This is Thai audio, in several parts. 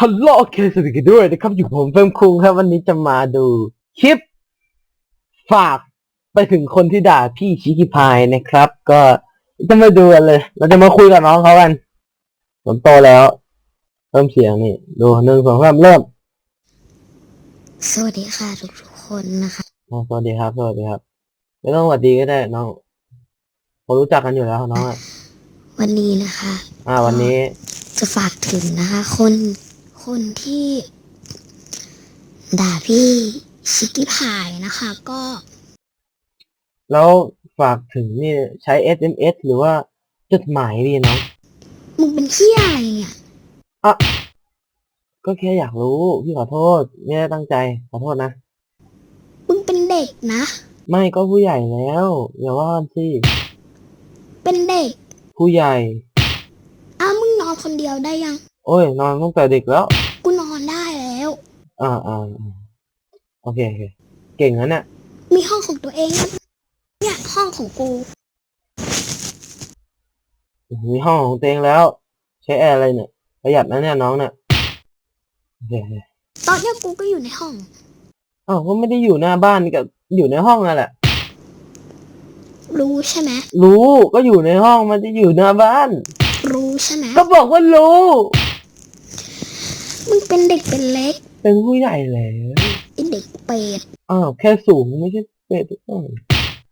ฮัลโหลโอเคสวัสดีกันด้วยนะครับอยู่ผมเฟิร์มคุงครับวันนี้จะมาดูคลิป ฝากไปถึงคนที่ด่าพี่ชิคกี้พายนะครับ ก็จะมาดูกันเลย เราจะมาคุยกับน้องเขากันผมโตแล้ว เริ่มเสียงนี่ดูหนึ่งสองสามเริ่ม สวัสดีค่ะทุกทุกๆคนนะคะ อ๋อสวัสดีครับ สวัสดีครับ ไม่ต้องสวัสดีก็ได้น้องผมรู้จักกันอยู่แล้วน้องอะวันนี้นะคะ อ่า วันนี้จะฝากถึงนะคะ คน คนที่ด่าพี่ชิคกี้พายนะคะก็แล้วฝากถึงนี่ใช้ SMS หรือว่าจดหมายดีน้องมึงเป็นเที่ยอะไรเนี่ยก็แค่อยากรู้พี่ขอโทษไม่ได้ตั้งใจขอโทษนะ มึงเป็นเด็กนะ ไม่ก็ผู้ใหญ่แล้วอย่าว่าสิเป็นเด็ก ผู้ใหญ่ อ้าวมึงนอนคนเดียวได้ยัง โอ้ย นอนตั้งแต่เด็กแล้ว กูนอนได้แล้ว อ่าอ่าอ่าโอเคโอเค เก่งนะเนี่ยมีห้องของตัวเองนะเนี่ยห้องของกู มีห้องของตัวเองแล้ว ใช้แอร์อะไรเนี่ย ประหยัดนะเนี่ยน้องเนี่ยโอเคโอเคตอนเนี้ยกูก็อยู่ในห้อง อ้าวก็ไม่ได้อยู่หน้าบ้านก็อยู่ในห้องนั่นแหละ รู้ใช่ไหมรู้ก็อยู่ในห้องมันจะอยู่หน้าบ้าน รู้ใช่ไหมก็บอกว่ารู้ มึงเป็นเด็กเป็นเล็กเป็นผู้ใหญ่แล้วไอเด็กเป็ดอ้าวแค่สูงไม่ใช่เป็ดอ้าว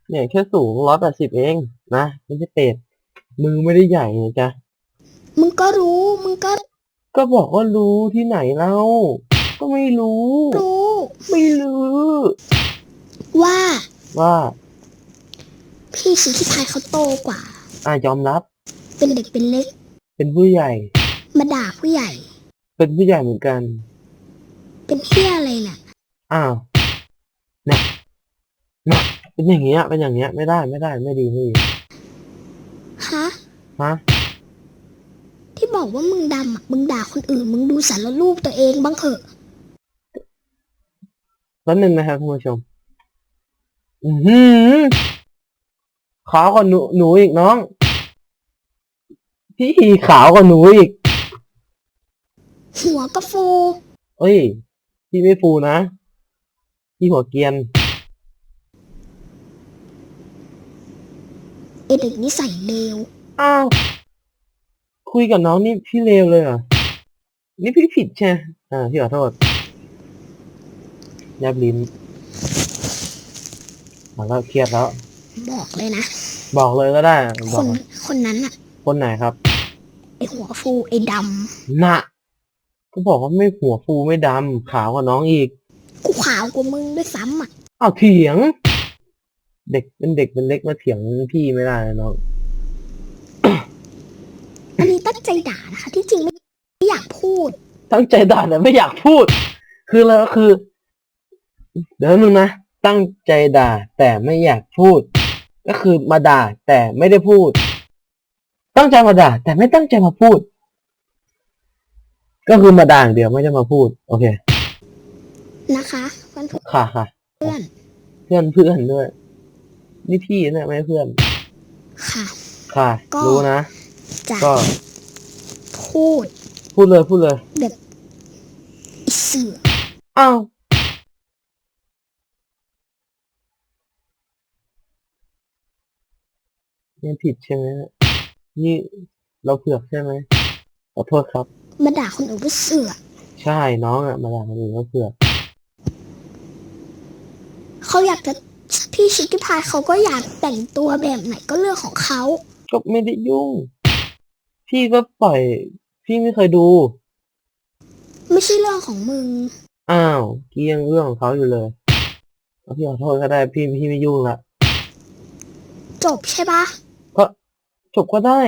เนี่ยแค่สูงร้อยแปดสิบเองนะไม่ใช่เป็ดมือไม่ได้ใหญ่นะจ๊ะมึงก็รู้มึงก็ ก็บอกว่ารู้ที่ไหนเล่าก็ไม่รู้ รู้ ไม่รู้ ว่า ว่าพี่ชิคกี้พายเขาโตกว่า อ่ายอมรับ เป็นเด็กเป็นเล็ก เป็นผู้ใหญ่ มาด่าผู้ใหญ่ เป็นผู้ใหญ่เหมือนกัน เป็นเที่ยอะไรน่ะ อ้าวเนี่ยเนี่ยเป็นอย่างเงี้ยเป็นอย่างเงี้ยไม่ได้ไม่ได้ไม่ดีไม่ดีฮะ ฮะที่บอกว่ามึงดำอะมึงด่าคนอื่น มึงดูสารรูปตัวเองบ้างเถอะ แป๊บนึงนะครับคุณผู้ชม อือหือขาวกว่าหนูหนูอีกน้อง พี่ขาวกว่าหนูอีก หัวก็ฟูเอ้ย พี่ไม่ฟูนะ พี่หัวเกรียน ไอเด็กนิสัยเลวอ้าว คุยกับน้องนี่พี่เลวเลยเหรอ นี่พี่ผิดใช่ไหมอ่า พี่ขอโทษยับลิ้นมาแล้วเครียดแล้ว บอกเลยนะ บอกเลยก็ได้ บคอกนคนนั้นอะคนไหนครับ ไอหัวฟูไอดน่ะ ก็บอกว่าไม่หัวฟูไม่ดำขาวกว่าน้องอีกำกูขาวกว่ามึงด้วยซ้ำอะ อ้าวเถียง เด็กเป็นเด็กเป็นเล็กมาเถียงพี่ไม่ได้นะน้องอันนี้ตั้งใจด่านะคะ ที่จริงไม่ไม่อยากพูด ตั้งใจด่าแต่ไม่อยากพูด คืออะไรก็คือ เดี๋ยวนึงนะตั้งใจด่าแต่ไม่อยากพูด ก็คือมาด่าแต่ไม่ได้พูด ตั้งใจมาด่าแต่ไม่ตั้งใจมาพูด ก็คือมาด่าอย่างเดียวไม่ได้มาพูด โอเค นะคะเพื่อนค่ะค่ะเพื่อนเพื่อนเพื่อนด้วย นี่พี่เนี่ยไม่ใช่เพื่อน ค่ะ ค่ะ ก็ รู้นะ จะก็พูดพูดเลยพูดเลย แบบไอเสืออ้าวยังผิดใช่ไหมนี่เราเผือกใช่ไหม ขอโทษครับ มาด่าคนอื่นว่าเสือใช่น้องอะมาด่าคนอื่นว่าเผือกเขาอยากจะพี่ชิคกี้พายเขาก็อยากแต่งตัวแบบไหนก็เรื่องของเขา ก็ไม่ได้ยุ่ง พี่ก็ปล่อย พี่ไม่เคยดู ไม่ใช่เรื่องของมึง อ้าวกี้ยังเรื่องของเขาอยู่เลยเอาพี่ขอโทษก็ได้พี่พี่ไม่ยุ่งละจบใช่ปะก็จบก็ได้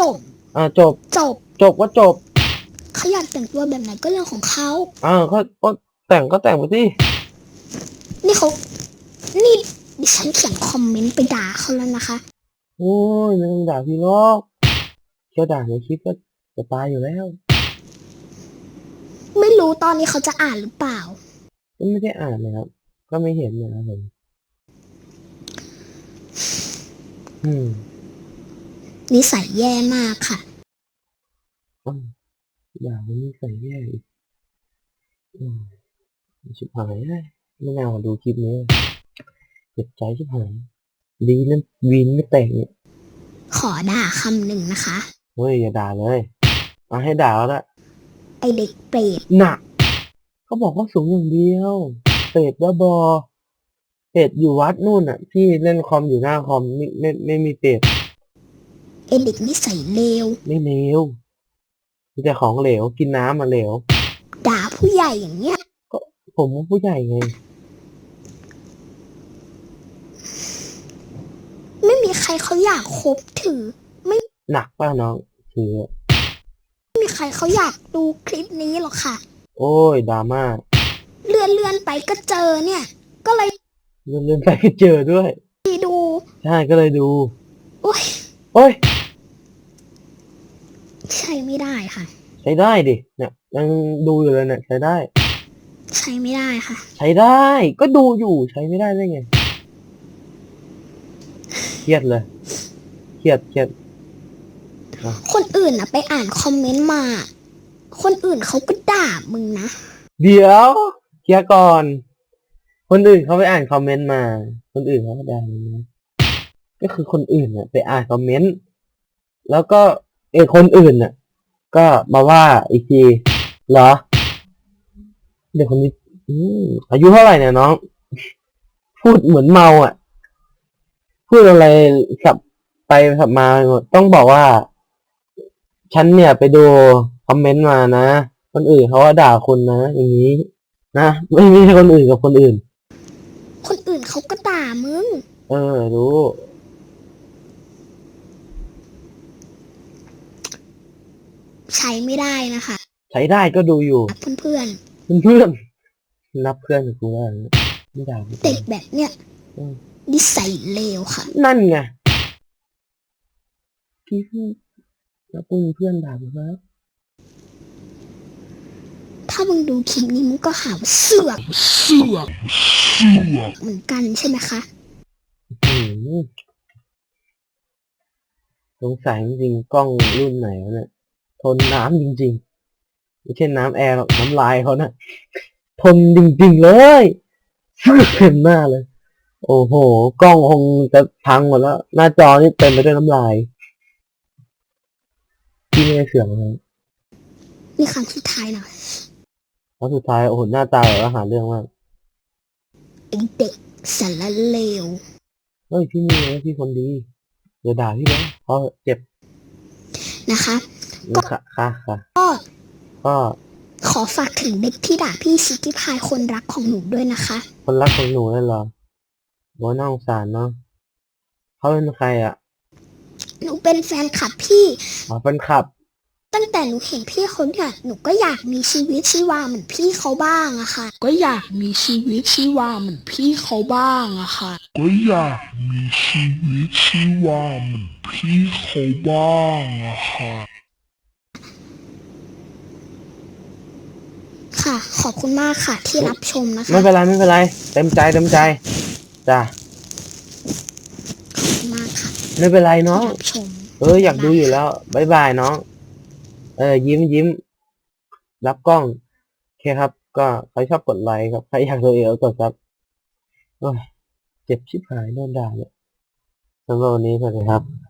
จบ อ่าจบ จบจบก็จบเขาอยากแต่งตัวแบบไหนก็เรื่องของเขาอ้าวก็ก็แต่งก็แต่งไปสินี่เขา นี่ดิฉันเขียนคอมเมนต์ไปด่าเขาแล้วนะคะ โอ้ยไม่ต้องด่าพี่หรอกแค่ด่าในคลิปก็จะตายอยู่แล้วไม่รู้ตอนนี้เขาจะอ่านหรือเปล่า ก็ไม่ได้อ่านนะครับ ก็ไม่เห็นนะครับผมอืม นิสัยแย่มากค่ะอืมด่ามันนี่ใส่แย่อีกอืมชิบหายเลยไม่น่ามาดูคลิปนี้เลยเจ็บใจชิบหายดีนั่นวีนไม่แตกเนี่ยขอด่าคำหนึ่งนะคะ เฮ้ยอย่าด่าเลยเอาให้ด่าแล้วละไอเด็กเปรตหนักเขาบอกว่าสูงอย่างเดียวเป็ดบ้าบอเป็ดอยู่วัดนู่นอะ ที่เล่นคอมอยู่หน้าคอมไม่ไม่ไม่มีเป็ด ไอเด็กนิสัยเลว ไม่เลวมีแต่ของเหลว กินน้ำมาเหลว ด่าผู้ใหญ่อย่างเงี้ย ผมว่าผู้ใหญ่ไง ไม่มีใครเขาอยากคบถือ หนักป่ะน้องคือ ไม่มีใครเขาอยากดูคลิปนี้หรอกค่ะ โอ้ยดราม่าเลื่อนเลื่อนๆไปก็เจอเนี่ย ก็เลยเลื่อนๆไปก็เจอด้วย ดู ใช่ก็เลยดู โอ้ย โอ้ย ใช้ไม่ได้ค่ะ ใช้ได้ดิ เนี่ยยังดูอยู่เลยเนี่ยใช้ได้ ใช้ไม่ได้ค่ะ ใช้ได้ ก็ดูอยู่ใช้ไม่ได้ได้ไงเครียดเลยเครียดเครียดคนอื่นนะไปอ่านคอมเมนต์มา คนอื่นเขาก็ด่ามึงนะ เดี๋ยวเคลียร์ก่อน คนอื่นเขาไปอ่านคอมเมนต์มา คนอื่นเขาก็ได้นะก็คือคนอื่นน่ะไปอ่านคอมเมนต์แล้วก็ เออคนอื่นน่ะ ก็มาว่าอีกทีเหรอ เด็กคนนี้อืมอายุเท่าไหร่เนี่ยน้อง พูดเหมือนเมาอะ พูดอะไรสับไปสับมาหมดต้องบอกว่า ฉันเนี่ยไปดูคอมเมนต์มานะ คนอื่นเขาก็ด่าคุณนะ อย่างนี้ นะ ไม่ไม่ใช่คนอื่นกับคนอื่น คนอื่นเขาก็ด่ามึง เออรู้ ใช้ไม่ได้นะคะใช้ได้ก็ดูอยู่เพื่อนเพื่อนๆรับเพื่อนกับกูแล้วนะไม่ด่ากูๆเด็กแบบเนี้ยอืมนิสัยเลวค่ะ นั่นไงพี่พี่แล้วกูมีเพื่อนด่ากูครับถ้ามึงดูคลิปนี้มึงก็หาว่าเสือกเสือกเสือกเหมือนกันใช่ไหมคะอืมสงสัยจริงๆกล้องรุ่นไหนวะเนี่ย ทนน้ำจริงๆไม่ใช่น้ำแอร์หรอกน้ำลายเขานะทนจริงๆเลยเห็นหน้าเลย โอ้โห กล้องคงจะพังหมดแล้ว หน้าจอนี่เต็มไปด้วยน้ำลายพี่ไม่ได้เสือกนะนี่คำสุดท้ายหน่อยแล้วสุดท้ายโอ้โหหน้าตาแบบว่าหาเรื่องมากไอเด็กสารเลวเฮ้ยพี่นี่นะพี่คนดีอย่าด่าพี่นะเพราะเจ็บนะคะ ค่ะค่ะค่ะก็ก็ขอฝากถึงเด็กที่ด่าพี่ชิคกี้พายคนรักของหนูด้วยนะคะ คนรักของหนูนั่นเหรอโหน่าสงสารเนาะเขาเป็นใครอะ หนูเป็นแฟนคลับพี่อ๋อเป็นขับ ตั้งแต่หนูเห็นพี่เขาเนี่ยหนูก็อยากมีชีวิตชีวาเหมือนพี่เขาบ้างอะค่ะ ก็อยากมีชีวิตชีวาเหมือนพี่เขาบ้างอะค่ะ ก็อยากมีชีวิตชีวาเหมือนพี่เขาบ้างอะค่ะ ค่ะ ขอบคุณมากค่ะ ที่รับชมนะคะไม่เป็นไรไม่เป็นไร เต็มใจเต็มใจจ้ะขอบคุณมากค่ะไม่เป็นไรที่น้อง รับชม เอออยากดูอยู่แล้วบายบายน้อง เออ ยิ้มยิ้ม รับกล้อง โอเคครับ ก็ใครชอบกดไลค์ครับ ใครอยากดูเอลกดซับโอ้ยเจ็บชิบหายโดนด่าเนี่ยสำหรับวันนี้สวัสดีครับ